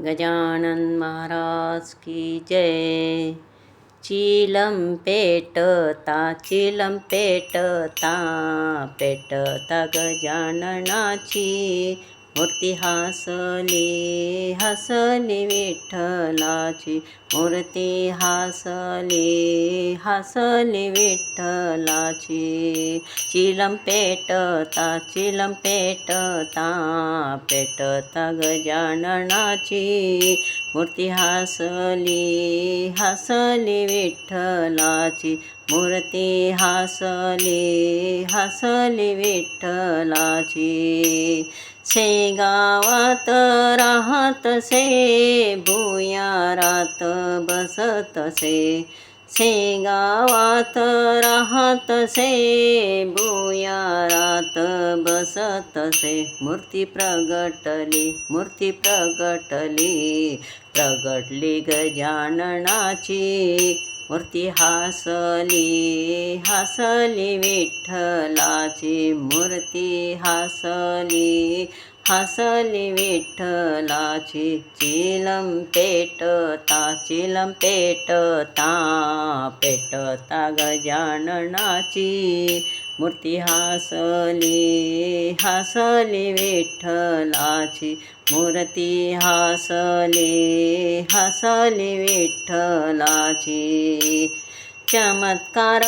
गजानन महाराज की जय। चिलम पेटता चिलम पेटता पेटता गजाननाची मूर्ती हसले हसले विठ्ठलाची मूर्ती. हसले हसले विठ्ठलाची. चिलम पेटता चिलम पेटता पेटता गजाननाची. मूर्ती हसली हसली विठ्ठलाची. मूर्ती हसले हसली विठ्ठलाची. शेगावात राहत से भुयारात बसत से. शेगावात राहत से भुयारात बसत से. मूर्ती प्रगटली मूर्ती प्रगटली. प्रगटली गजाननाची मूर्ती हसली हसली विठ्ठलाची. मूर्ती हसली हसली विठ्ठलाची चिलम पेटता चिलम पेटता पेटता गजाननाची मूर्ती हसली हसली विठ्ठलाची मूर्ती हसली हसली विठ्ठलाची. चमत्कार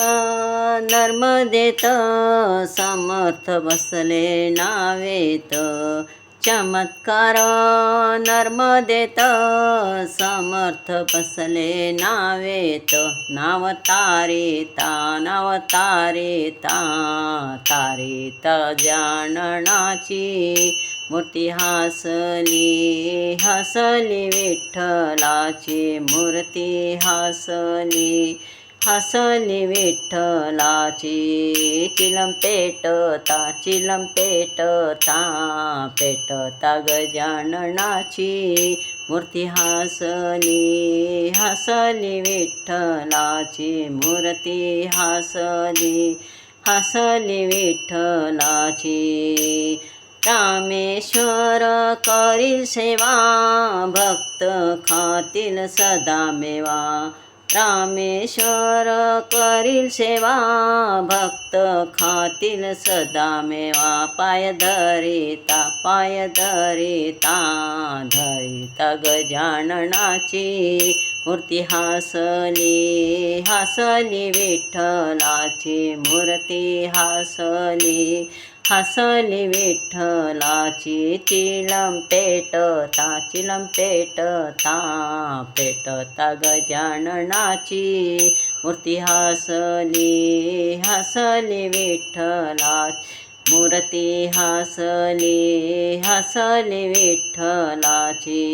नर्मदेत समर्थ बसले नावेत. चमत्कार नर्मदेत समर्थ बसले नावेत. नाव तारिता नाव तारिता तारिता जाननाची मूर्ती हसली हसली विठ्ठलाची मूर्ती हसली. हसली विठ्ठलाची चिलम पेटता चिलम पेटता पेटता गजाननाची मूर्ती हसली हसली विठ्ठलाची मूर्ती हसली हसली विठ्ठलाची. रामेश्वर करील सेवा भक्त खातील सदा मेवा. रामेश्वर करील सेवा भक्त खातील सदा मेवा पाय धरिता पाय धरिता धरिता गजाननाची मूर्ती हासली हासली विठ्ठलाची मूर्ती हासली. हसली विठ्ठलाची चिलम पेटता चिलम पेटता पेटता गजाननाची मूर्ती हसली हसली विठ्ठला मूर्ती हसली हसली विठ्ठलाची